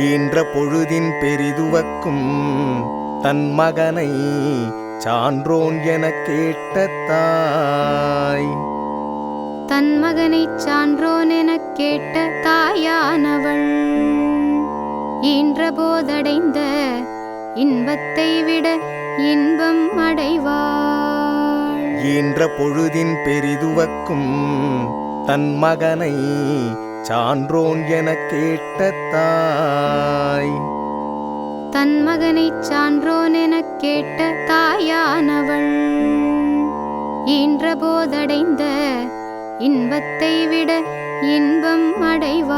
ஈன்ற பொழுதின் பெரிதுவக்கும் தன் மகனை சான்றோன் என கேட்ட தாய். தன் மகனை சான்றோன் என கேட்ட தாயானவள். ஈன்ற போதடைந்த இன்பத்தை விட இன்பம் அடைவாள். ஈன்ற பொழுதின் பெரிதுவக்கும் தன் மகனை சான்றோன் என கேட்ட தாய். தன் மகனை சான்றோன் எனக் கேட்ட தாயானவள். ஈன்ற போதடைந்த இன்பத்தை விட இன்பம் அடைவாள்